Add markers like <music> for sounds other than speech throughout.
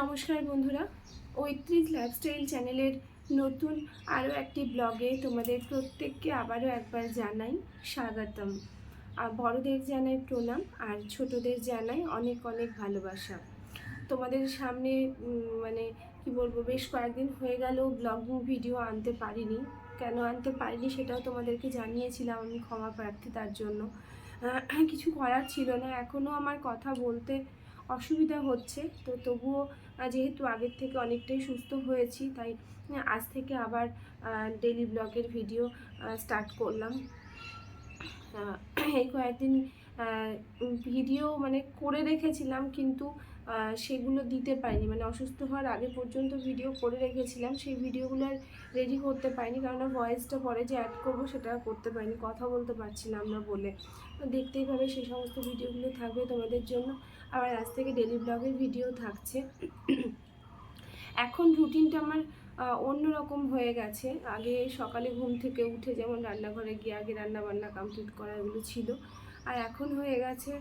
নমস্কার বন্ধুরা। ঐত্রিশ লাইফস্টাইল চ্যানেলের নতুন আরও একটি ব্লগে তোমাদের প্রত্যেককে আবারও একবার জানাই স্বাগতম। আর বড়দের জানাই প্রণাম আর ছোটদের জানাই অনেক অনেক ভালোবাসা। তোমাদের সামনে মানে কি বলব, বেশ কয়েকদিন হয়ে গেল ব্লগিং ভিডিও আনতে পারিনি। কেন আনতে পারিনি সেটাও তোমাদেরকে জানিয়েছিলাম আমি ক্ষমা প্রার্থী তার জন্য। কিছু করার ছিল না। এখনও আমার কথা বলতে অসুবিধা হচ্ছে। তো তবুও যেহেতু আগের থেকে অনেকটাই সুস্থ হয়েছি, তাই আজ থেকে আবার ডেলি ব্লগের ভিডিও স্টার্ট করলাম। এই কয়েকদিন ভিডিও মানে করে রেখেছিলাম, কিন্তু সেগুলো দিতে পারিনি। মানে অসুস্থ হওয়ার আগে পর্যন্ত ভিডিও করে রেখেছিলাম, সেই ভিডিওগুলো আর রেডি করতে পারিনি কারণ ভয়েসটা পরে যে অ্যাড করব সেটা করতে পারিনি, কথা বলতে পারছিলাম না বলে। দেখতেই পাবে সেই সমস্ত ভিডিওগুলো থাকবে তোমাদের জন্য। আবার আজ থেকে ডেলি ব্লগের ভিডিও থাকছে। এখন রুটিনটা আমার অন্যরকম হয়ে গেছে। আগে সকালে ঘুম থেকে উঠে যেমন রান্নাঘরে গিয়ে আগে রান্নাবান্না কমপ্লিট করা এগুলো ছিল। আর এখন হয়ে গেছে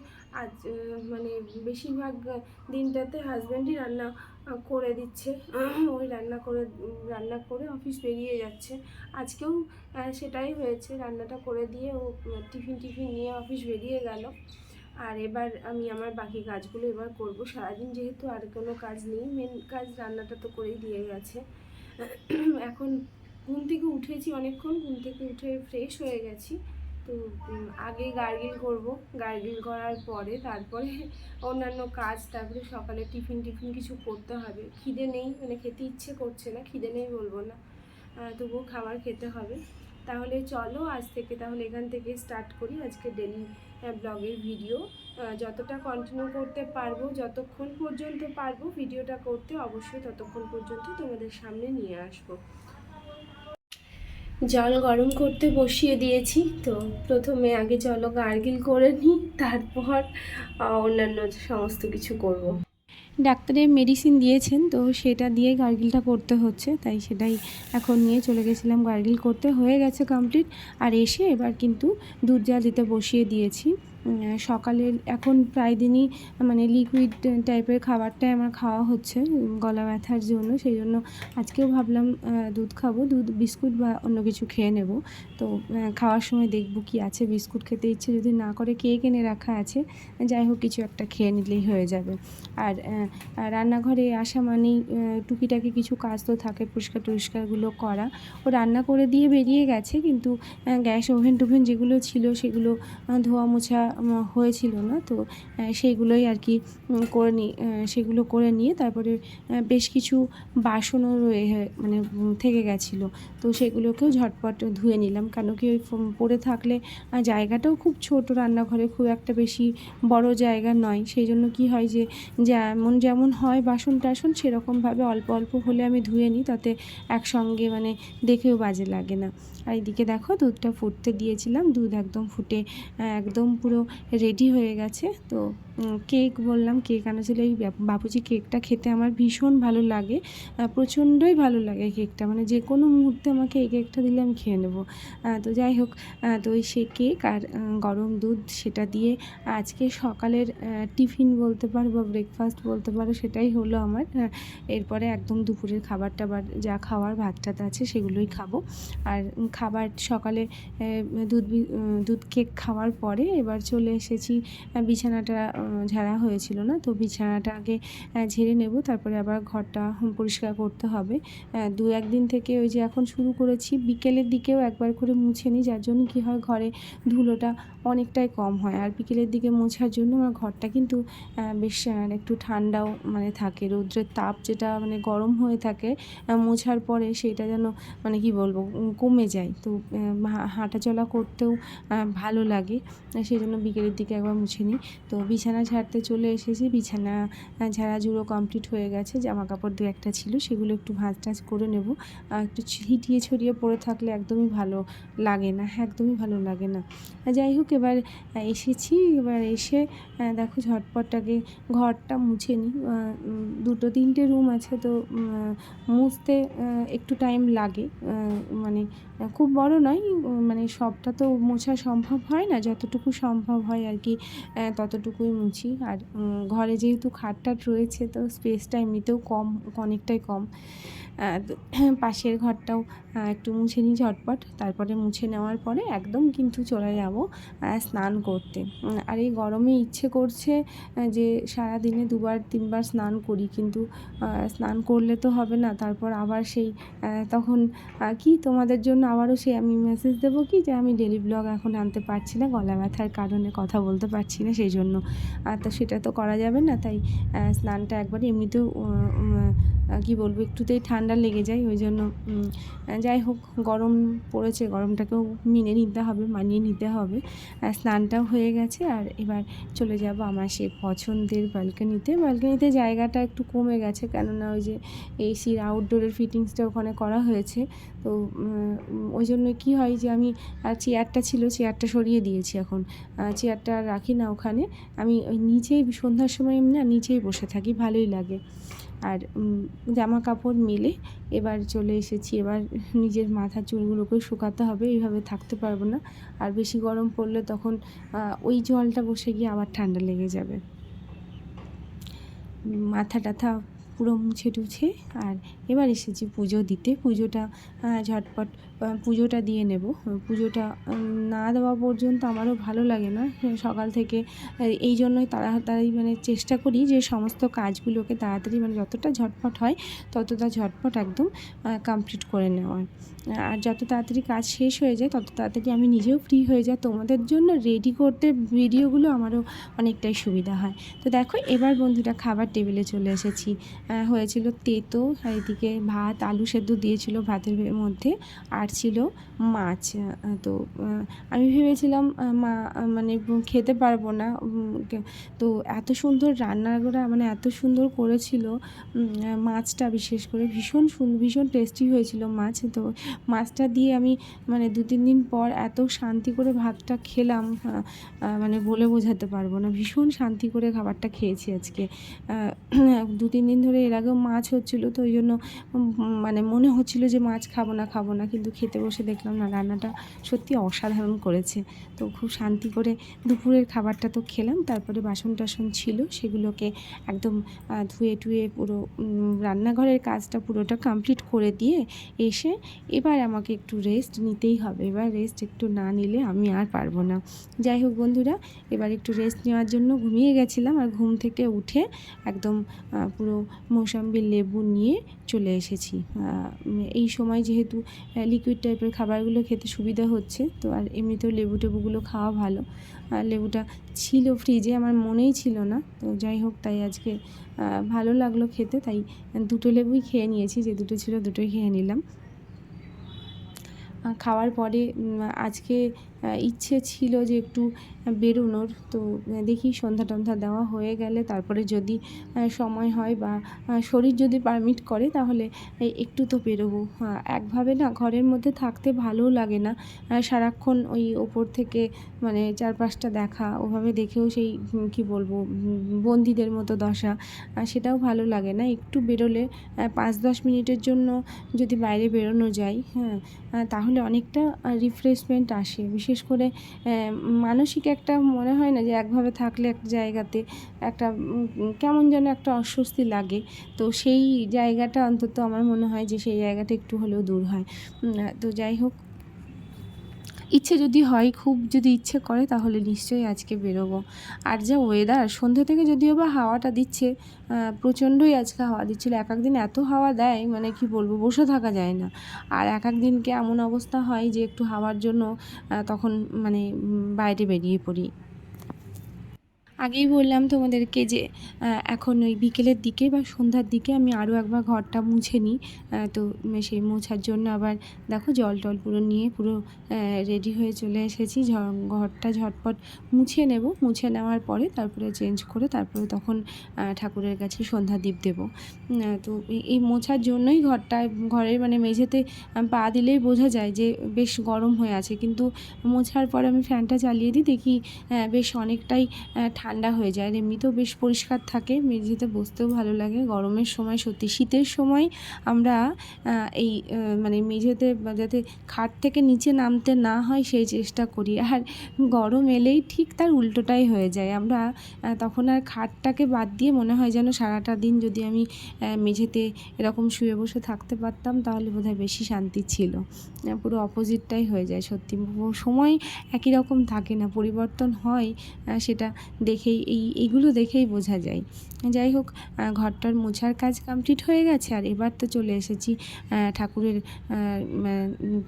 আজ মানে বেশিরভাগ দিনটাতে হাজব্যান্ডই রান্না করে দিচ্ছে। ওই রান্না করে রান্না করে অফিস বেরিয়ে যাচ্ছে। আজকেও সেটাই হয়েছে। রান্নাটা করে দিয়ে ও টিফিন টিফিন নিয়ে অফিস বেরিয়ে গেল। আর এবার আমি আমার বাকি কাজগুলো এবার করব। সারাদিন যেহেতু আর কোনো কাজ নেই মেন কাজ রান্নাটা তো করেই দিয়ে গেছে। এখন ঘুম থেকে উঠেছি অনেকক্ষণ, ঘুম থেকে উঠে ফ্রেশ হয়ে গেছি। তো আগে গার্গিল করব। গার্গিল করার পরে তারপরে অন্যান্য কাজ, তারপরে সকালে টিফিন টিফিন কিছু করতে হবে। খিদে নেই মানে খেতে ইচ্ছে করছে না, খিদে নেই বলব না। তবুও খাবার খেতে হবে। তাহলে চলো আজ থেকে তাহলে এখান থেকে স্টার্ট করি আজকে ডেলি ব্লগের ভিডিও যতটা কন্টিনিউ করতে পারব, যতক্ষণ পর্যন্ত পারব ভিডিওটা করতে, অবশ্যই ততক্ষণ পর্যন্ত তোমাদের সামনে নিয়ে আসব জল গরম করতে বসিয়ে দিয়েছি, তো প্রথমে আগে জল গার্গিল করে নিই, তারপর অন্যান্য সমস্ত কিছু করব। ডাক্তারের মেডিসিন দিয়েছেন, তো সেটা দিয়ে গার্গিলটা করতে হচ্ছে, তাই সেটাই এখন নিয়ে চলে গেছিলাম গার্গিল করতে। হয়ে গেছে কমপ্লিট আর এসে এবার কিন্তু দুধ জল দিতে বসিয়ে দিয়েছি। সকালের এখন প্রায় দিনই মানে লিকুইড টাইপের খাবারটাই আমার খাওয়া হচ্ছে, গলা ব্যথার জন্য। সেই জন্য আজকেও ভাবলাম দুধ খাব, দুধ, বিস্কুট বা অন্য কিছু খেয়ে নেব। তো খাওয়ার সময় দেখব কি আছে, বিস্কুট খেতে ইচ্ছে যদি না করে কেক এনে রাখা আছে, যাই হোক কিছু একটা খেয়ে নিলেই হয়ে যাবে। আর রান্নাঘরে আসা মানেই টুকিটাকি কিছু কাজ তো থাকে, পরিষ্কার টরিষ্কারগুলো করা। ও রান্না করে দিয়ে বেরিয়ে গেছে, কিন্তু গ্যাস ওভেন টোভেন যেগুলো ছিল সেগুলো ধোয়া মোছা হয়েছিল না। তো সেইগুলোই আর কি করে নি সেগুলো করে নিয়ে তারপরে বেশ কিছু বাসনও রয়ে মানে থেকে গেছিল। তো সেগুলোকেও ঝটপট ধুয়ে নিলাম। কেন কি ওই পড়ে থাকলে জায়গাটাও খুব ছোট রান্নাঘরে, খুব একটা বেশি বড় জায়গা নয়। সেই জন্য কি হয় যে, যেমন যেমন হয় বাসন টাসন, সেরকমভাবে অল্প অল্প হলে আমি ধুয়ে নিই, তাতে একসঙ্গে মানে দেখেও বাজে লাগে না। আর এদিকে দেখো, দুধটা ফুটতে দিয়েছিলাম। দুধ একদম ফুটে একদম পুরো রেডি হয়ে গেছে। তো কেক বললাম কেক আনাছিল এই বাপ- বাবুজি কেকটা খেতে আমার ভীষণ ভালো লাগে। প্রচণ্ডই ভালো লাগে কেকটা মানে যে কোনো মুহূর্তে আমাকে এই কেকটা দিলে আমি খেয়ে নেব। তো যাই হোক তো ওই সে কেক আর গরম দুধ সেটা দিয়ে আজকে সকালের টিফিন বলতে পারো বা ব্রেকফাস্ট বলতে পারো সেটাই হলো আমার। এরপরে একদম দুপুরের খাবার টাবার যা খাওয়ার ভাত টাত আছে সেগুলোই খাব। আর খাবার সকালে দুধ দুধ কেক খাওয়ার পরে এবার চলে এসেছি। বিছানাটা ঝাড়া হয়েছিল না, তো বিছানাটা আগে ঝেড়ে নেব, তারপরে আবার ঘরটা পরিষ্কার করতে হবে। দু একদিন থেকে ওই যে এখন শুরু করেছি, বিকেলের দিকেও একবার করে মুছে নিই, যার জন্য কী হয় ঘরে ধুলোটা অনেকটাই কম হয়। আর বিকেলের দিকে মোছার জন্য আমার ঘরটা কিন্তু বেশ একটু ঠান্ডাও মানে থাকে, রৌদ্রের তাপ যেটা মানে গরম হয়ে থাকে মোছার পরে সেটা যেন মানে কি বলব কমে যায়। তো হাঁটাচলা করতেও ভালো লাগে। সেই জন্য বিকেলের দিকে একবার মুছে নিই। তো বিছানা ঝাড়তে চলে এসেছি। বিছানা ঝাড়া জুড়ো কমপ্লিট হয়ে গেছে। জামা কাপড় দু একটা ছিল, সেগুলো একটু ভাঁজ টাজ করে নেব। একটু ছিটিয়ে ছড়িয়ে পড়ে থাকলে একদমই ভালো লাগে না একদমই ভালো লাগে না। যাই হোক, এবার এসেছি। এবার এসে দেখো ঝটপটটাকে ঘরটা মুছে নিই। দুটো তিনটে রুম আছে, তো মুছতে একটু টাইম লাগে। মানে খুব বড় নয় মানে সবটা তো মোছা সম্ভব হয় না, যতটুকু সম্ভব হয় আর কি ততটুকুই মুছি। আর ঘরে যেহেতু খাট টাট রয়েছে, তো স্পেসটা এমনিতেও কম, অনেকটাই কম। <clears throat> পাশের ঘরটাও একটু মুছে নিই ঝটপট। তারপরে মুছে নেওয়ার পরে একদম কিন্তু চলে যাব স্নান করতে। আর এই গরমে ইচ্ছে করছে যে সারা দিনে দুবার, তিনবার স্নান করি, কিন্তু স্নান করলে তো হবে না। তারপর আবার সেই তখন কি তোমাদের জন্য আবারও সে আমি মেসেজ দেবো কি, যে আমি ডেলি ব্লগ এখন আনতে পারছি না, গলা ব্যথার কারণে কথা বলতে পারছি না সেই জন্য তো সেটা তো করা যাবে না, তাই স্নানটা একবার এমনিতেও কি বলব, একটুতেই ঠান্ডা লেগে যায়, ওই জন্য যাই হোক, গরম পড়েছে, গরমটাকেও মেনে নিতে হবে, মানিয়ে নিতে হবে। আর স্নানটাও হয়ে গেছে, আর এবার চলে যাব আমার সেই পছন্দের ব্যালকনিতে। ব্যালকনিতে জায়গাটা একটু কমে গেছে, কেননা ওই যে এসির আউটডোরের ফিটিংসটা ওখানে করা হয়েছে। তো ওই জন্য কী হয় যে, আমি চেয়ারটা ছিল চেয়ারটা সরিয়ে দিয়েছি এখন। চেয়ারটা রাখি না ওখানে। আমি ওই নিচেই, সন্ধ্যার সময় না নিচেই বসে থাকি, ভালোই লাগে। আর জামা কাপড় মেলে এবার চলে এসেছি। এবার নিজের মাথা চুলগুলোকে শুকাতে হবে, এইভাবে থাকতে পারব না। আর বেশি গরম পড়লে তখন ওই জলটা বসে গিয়ে আবার ঠান্ডা লেগে যাবে। মাথা টাথা পুরো মুছে টুছে আর এবার এসেছি পুজো দিতে। পুজোটা ঝটপট পুজোটা দিয়ে নেব। পুজোটা না দেওয়া পর্যন্ত আমারও ভালো লাগে না। সকাল থেকে এই জন্যই তাড়াতাড়ি মানে চেষ্টা করি যে সমস্ত কাজগুলোকে তাড়াতাড়ি মানে যতটা ঝটপট হয়, ততটা ঝটপট একদম কমপ্লিট করে নেওয়ার। আর যত তাড়াতাড়ি কাজ শেষ হয়ে যায়, তত তাড়াতাড়ি আমি নিজেও ফ্রি হয়ে যাই। তোমাদের জন্য রেডি করতে ভিডিওগুলো আমারও অনেকটাই সুবিধা হয়। তো দেখো, এবার বন্ধুরা খাবার টেবিলে চলে এসেছি। হয়েছিল তেতো এদিকে ভাত, আলু সেদ্ধ দিয়েছিল ভাতের মধ্যে, আর ছিল মাছ। তো আমি ভেবেছিলাম মা মানে খেতে পারব না তো এত সুন্দর রান্না করা মানে এত সুন্দর করেছিল মাছটা বিশেষ করে ভীষণ ভীষণ টেস্টি হয়েছিল মাছ। তো মাছটা দিয়ে আমি মানে দু তিন দিন পর এত শান্তি করে ভাতটা খেলাম মানে বলে বোঝাতে পারব না। ভীষণ শান্তি করে খাবারটা খেয়েছি আজকে। দু তিন দিন ধরে এর আগেও মাছ হচ্ছিল, তো ওই জন্য মানে মনে হচ্ছিল যে মাছ খাব না খাব না, কিন্তু খেতে বসে দেখলাম না, রান্নাটা সত্যি অসাধারণ করেছে। তো খুব শান্তি করে দুপুরের খাবারটা তো খেলাম, তারপরে বাসন টাসন ছিল, সেগুলোকে একদম ধুয়ে টুয়ে পুরো রান্নাঘরের কাজটা পুরোটা কমপ্লিট করে দিয়ে এসে এবার আমাকে একটু রেস্ট নিতেই হবে। এবার রেস্ট একটু না নিলে আমি আর পারব না। যাই হোক বন্ধুরা, এবার একটু রেস্ট নেওয়ার জন্য ঘুমিয়ে গেছিলাম, আর ঘুম থেকে উঠে একদম পুরো মৌসাম্বির লেবু নিয়ে চলে এসেছি। এই সময় যেহেতু লিকুইড টাইপের খাবারগুলো খেতে সুবিধা হচ্ছে, তো আর এমনিতেও লেবু টেবুগুলো খাওয়া ভালো। আর লেবুটা ছিল ফ্রিজে আমার মনেই ছিল না, তো যাই হোক, তাই আজকে ভালো লাগল খেতে, তাই দুটো লেবুই খেয়ে নিয়েছি, যে দুটো ছিল দুটোই খেয়ে নিলাম। খাওয়ার পরে আজকে ইচ্ছে ছিল যে একটু বেরোনোর। তো দেখি সন্ধ্যা টন্ধ্যা দেওয়া হয়ে গেলে তারপরে যদি সময় হয় বা শরীর যদি পারমিট করে তাহলে একটু তো বেরোবো। একভাবে না ঘরের মধ্যে থাকতে ভালোও লাগে না। সারাক্ষণ ওই ওপর থেকে মানে চারপাশটা দেখা, ওভাবে দেখেও সেই কী বলব বন্দীদের মতো দশা সেটাও ভালো লাগে না। একটু বেরোলে পাঁচ দশ মিনিটের জন্য যদি বাইরে বেরোনো যায় হ্যাঁ তাহলে অনেকটা রিফ্রেশমেন্ট আসে। বিশেষ করে মানসিক একটা মনে হয় না যে একভাবে থাকলে এক জায়গাতে একটা কেমন যেন একটা অস্বস্তি লাগে। তো সেই জায়গাটা অন্তত আমার মনে হয় যে সেই জায়গাটা একটু হলেও দূর হয়। তো যাই হোক ইচ্ছে যদি হয়, খুব যদি ইচ্ছে করে, তাহলে নিশ্চয়ই আজকে বেরোবো। আর যা ওয়েদার সন্ধ্যে থেকে যদিও বা হাওয়াটা দিচ্ছে প্রচণ্ডই আজকে হাওয়া দিচ্ছিল। এক একদিন এত হাওয়া দেয় মানে কি বলব, বসে থাকা যায় না। আর এক এক দিনকে এমন অবস্থা হয় যে, একটু হাওয়ার জন্য তখন মানে বাইরে বেরিয়ে পড়ি। আগেই বললাম তোমাদেরকে যে এখন ওই বিকেলের দিকে বা সন্ধ্যার দিকে আমি আরও একবার ঘরটা মুছে নিই। তো সেই মোছার জন্য আবার দেখো জল টল পুরো নিয়ে পুরো রেডি হয়ে চলে এসেছি। ঘরটা ঝটপট মুছে নেব। মুছে নেওয়ার পরে তারপরে চেঞ্জ করে তারপরে তখন ঠাকুরের কাছে সন্ধ্যা দ্বীপ দেবো। তো এই- মোছার জন্যই ঘরটা, ঘরের মানে মেঝেতে পা দিলেই বোঝা যায় যে বেশ গরম হয়ে আছে। কিন্তু মোছার পরে আমি ফ্যানটা চালিয়ে দিই, দেখি বেশ অনেকটাই ঠান্ডা ঠান্ডা হয়ে যায় আর এমনিতেও বেশ পরিষ্কার থাকে। মেঝেতে বসতেও ভালো লাগে। গরমের সময়, সত্যি শীতের সময় আমরা এই মানে মেঝেতে যাতে খাট থেকে নিচে নামতে না হয় সেই চেষ্টা করি। আর গরম এলেই ঠিক তার উল্টোটাই হয়ে যায়। আমরা তখন আর খাটটাকে বাদ দিয়ে মনে হয় যেন সারাটা দিন যদি আমি মেঝেতে এরকম শুয়ে বসে থাকতে পারতাম তাহলে বোধহয় বেশি শান্তি ছিল। পুরো অপোজিটটাই হয়ে যায় সত্যি। সময় একই রকম থাকে না, পরিবর্তন হয় সেটা সেটা দেখেই, এই, এইগুলো দেখেই বোঝা যায়। যাই হোক ঘরটার মোছার কাজ কমপ্লিট হয়ে গেছে আর এবার তো চলে এসেছি ঠাকুরের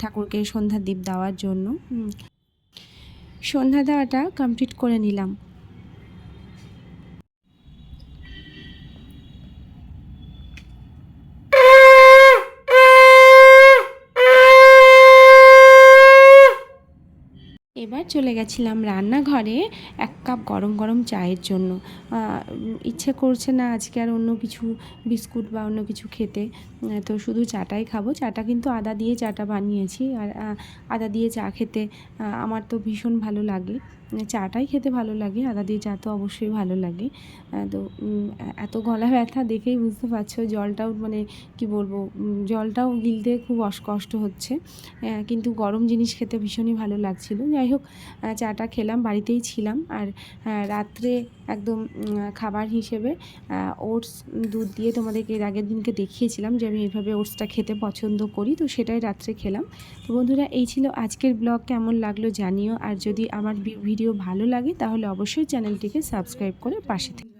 ঠাকুরকে সন্ধ্যা দ্বীপ দেওয়ার জন্য। সন্ধ্যা দেওয়াটা কমপ্লিট করে নিলাম। এবার চলে গেছিলাম রান্নাঘরে এক কাপ গরম গরম চায়ের জন্য। ইচ্ছে করছে না আজকে আর অন্য কিছু বিস্কুট বা অন্য কিছু খেতে। তো শুধু চাটাই খাব। চাটা কিন্তু আদা দিয়ে চাটা বানিয়েছি। আর আদা দিয়ে চা খেতে আমার তো ভীষণ ভালো লাগে। চাটাই খেতে ভালো লাগে, আদা দিয়ে চা তো অবশ্যই ভালো লাগে। তো এত গলা ব্যথা দেখেই বুঝতে পারছ জলটাও মানে কি বলব জলটাও গিলতে খুব কষ্ট হচ্ছে। কিন্তু গরম জিনিস খেতে ভীষণই ভালো লাগছিল। যাই হোক চাটা খেলাম, বাড়িতেই ছিলাম। আর রাত্রে একদম খাবার হিসেবে ওটস, দুধ দিয়ে তোমাদেরকে এর আগের দিনকে দেখিয়েছিলাম যে আমি এইভাবে ওটসটা খেতে পছন্দ করি। তো সেটাই রাত্রে খেলাম। তো বন্ধুরা, এই ছিল আজকের ব্লগ। কেমন লাগল জানিও। আর যদি আমার ভিডিও ভালো লাগে, তাহলে অবশ্যই চ্যানেলটিকে সাবস্ক্রাইব করে পাশে থেকে